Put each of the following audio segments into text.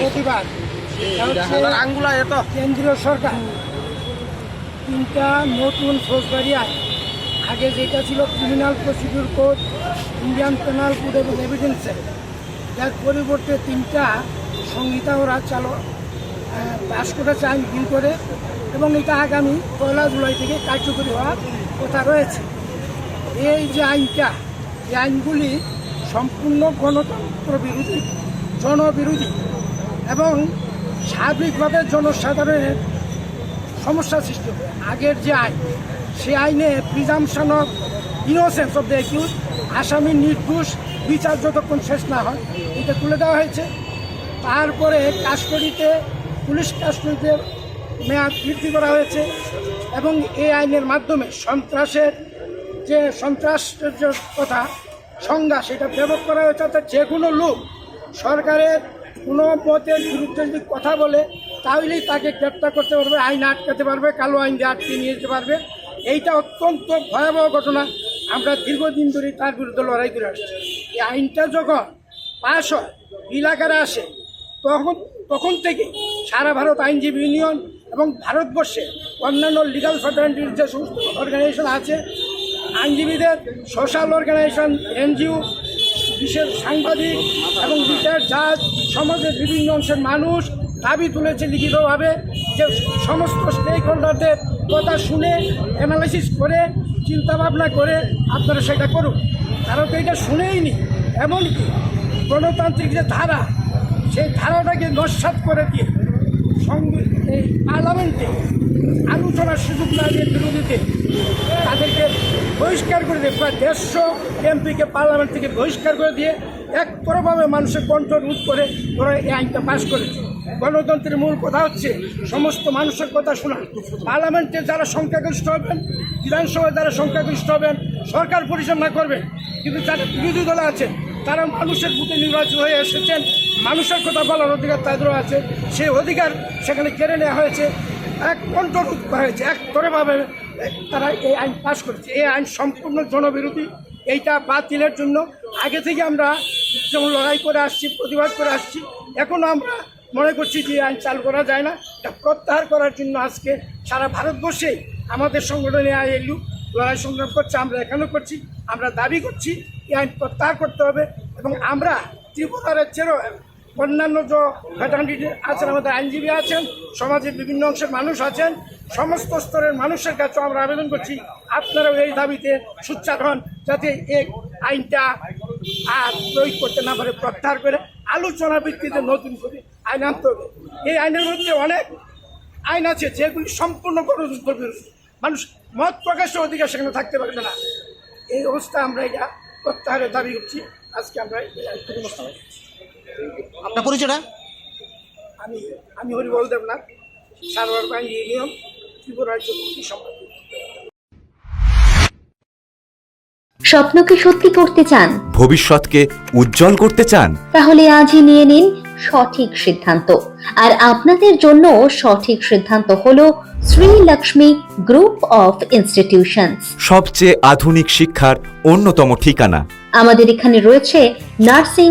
প্রতিবাদ। আঙ্গুলা এত কেন্দ্রীয় সরকার। তিনটা নতুন ফৌজদারি আইন। আগে যেটা ছিল criminal procedure code Indian penal code এবং এভিডেন্স যার পরিবর্তে তিনটা সংহিতা ওরা চালু পাশ করেছে আইন বিল করে এবং এটা আগামী পয়লা জুলাই থেকে কার্যকরী হওয়ার কথা রয়েছে। এই যে আইনটা এই আইনগুলি সম্পূর্ণ গণতন্ত্র বিরোধী, জনবিরোধী এবং সার্বিকভাবে জনসাধারণের সমস্যা সৃষ্টি হবে। আগের যে আইন সে আইনে presumption of innocence of the accused আসামির নির্দোষ, বিচার যতক্ষণ শেষ না হয়, এটা তুলে দেওয়া হয়েছে। তারপরে কাস্টডিতে পুলিশ কাস্টডিতে মেয়াদ বৃদ্ধি করা হয়েছে এবং এই আইনের মাধ্যমে সন্ত্রাসের যে সন্ত্রাসের যে কথা সংজ্ঞা সেটা প্রয়োগ করা হয়েছে, অর্থাৎ যে কোনো লোক সরকারের কোনো মতের বিরুদ্ধে যদি কথা বলে, তাহলেই তাকে গ্রেপ্তার করতে পারবে, আইন আটকাতে পারবে, কালো আইন দিয়ে আটকে নিয়ে যেতে পারবে। এইটা অত্যন্ত ভয়াবহ ঘটনা। আমরা দীর্ঘদিন ধরে তার বিরুদ্ধে লড়াই করে আসছি। এই আইনটা যখন পাশ হয় এলাকারে আসে, তখন তখন থেকে সারা ভারত আইনজীবী ইউনিয়ন এবং ভারতবর্ষে অন্যান্য লিগাল ফ্যাটার্নিটির যে সমস্ত অর্গানাইজেশন আছে আইনজীবীদের সোশ্যাল অর্গানাইজেশন এনজিও বিশেষ সাংবাদিক এবং রিটায়ার জাজ, সমাজের বিভিন্ন অংশের মানুষ দাবি তুলেছে লিখিতভাবে যে সমস্ত স্টেক হোল্ডারদের কথা শুনে অ্যানালাইসিস করে চিন্তা ভাবনা করে আপনারা সেটা করুন। তারা তো এটা শুনেই নি। এমনকি গণতান্ত্রিক যে ধারা, সেই ধারাটাকে নস্বাত করে দিয়ে এই পার্লামেন্টে আলোচনার সুযোগ না দিয়ে বিরোধীতে তাদেরকে বহিষ্কার করে দিয়ে প্রায় দেড়শো এমপিকে পার্লামেন্ট থেকে বহিষ্কার করে দিয়ে একতরফভাবে মানুষের কণ্ঠ রোধ করে ওরা এই আইনটা পাশ করেছে। গণতন্ত্রের মূল কথা হচ্ছে সমস্ত মানুষের কথা শোনা। পার্লামেন্টে যারা সংখ্যাগরিষ্ঠ হবেন, বিধানসভায় যারা সংখ্যাগরিষ্ঠ হবেন, সরকার পরিচালনা করবেন, কিন্তু যারা বিরোধী দলে আছেন, তারা মানুষের বুকে নির্বাচিত হয়ে এসেছেন। মানুষের কথা বলার অধিকার তাদেরও আছে। সেই অধিকার সেখানে কেড়ে নেওয়া হয়েছে। এক কণ্ঠরোধ করা হয়েছে। এক তরেভাবে তারা এই আইন পাশ করেছে। এই আইন সম্পূর্ণ জনবিরোধী। এইটা বাতিলের জন্য। আগে থেকে আমরা যেমন লড়াই করে আসছি, প্রতিবাদ করে আসছি এখনও আমরা মনে করছি যে আইন চালু করা যায় না। এটা প্রত্যাহার করার জন্য আজকে সারা ভারতবর্ষেই আমাদের সংগঠনে আইএলইউ লড়াই সংগ্রাম করছে। আমরা এখানেও করছি। আমরা দাবি করছি, এই আইন প্রত্যাহার করতে হবে এবং আমরা ত্রিপুরার চেয়েও অন্যান্য যে ফ্যাটার্নিটি আছেন, আমাদের আইনজীবী আছেন, সমাজের বিভিন্ন অংশের মানুষ আছেন, সমস্ত স্তরের মানুষের কাছে আমরা আবেদন করছি, আপনারাও এই দাবিতে সুচ্চার হন যাতে এই আইনটা আর প্রয়োগ করতে না পারে, প্রত্যাহার করে আলোচনা ভিত্তিতে নতুন করে আইন আনতে হবে। এই আইনের মধ্যে অনেক আইন আছে যেগুলি সম্পূর্ণ গণতন্ত্র মানুষ মত প্রকাশের অধিকার সেখানে থাকতে পারবে না। এই অবস্থা আমরা এটা প্রত্যাহারের দাবি করছি। আজকে আমরা এই আপনার পরিচয়টা? আমি আমি হরিবল দেবনাথ সারোয়ার ইউনিয়ন স্বপ্নকে সত্যি করতে চান? ভবিষ্যৎকে উজ্জ্বল করতে চান? তাহলে আজই নিয়ে নিন সঠিক সিদ্ধান্ত। আর আপনাদের জন্য সঠিক সিদ্ধান্ত হলো Shri Lakshmi group of institutions. সবচেয়ে আধুনিক শিক্ষার অন্যতম ঠিকানা। আমাদের এখানে রয়েছে nursing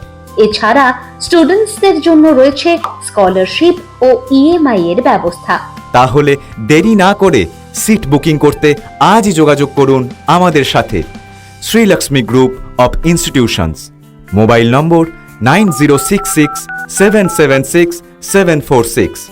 এছাড়া স্টুডেন্টসদের জন্য রয়েছে স্কলারশিপ ও ইএমআই এর ব্যবস্থা। তাহলে দেরি না করে সিট বুকিং করতে আজই যোগাযোগ করুন আমাদের সাথে। Shrilakshmi group of institutions. Mobile number nine zero six six seven seven six seven four six.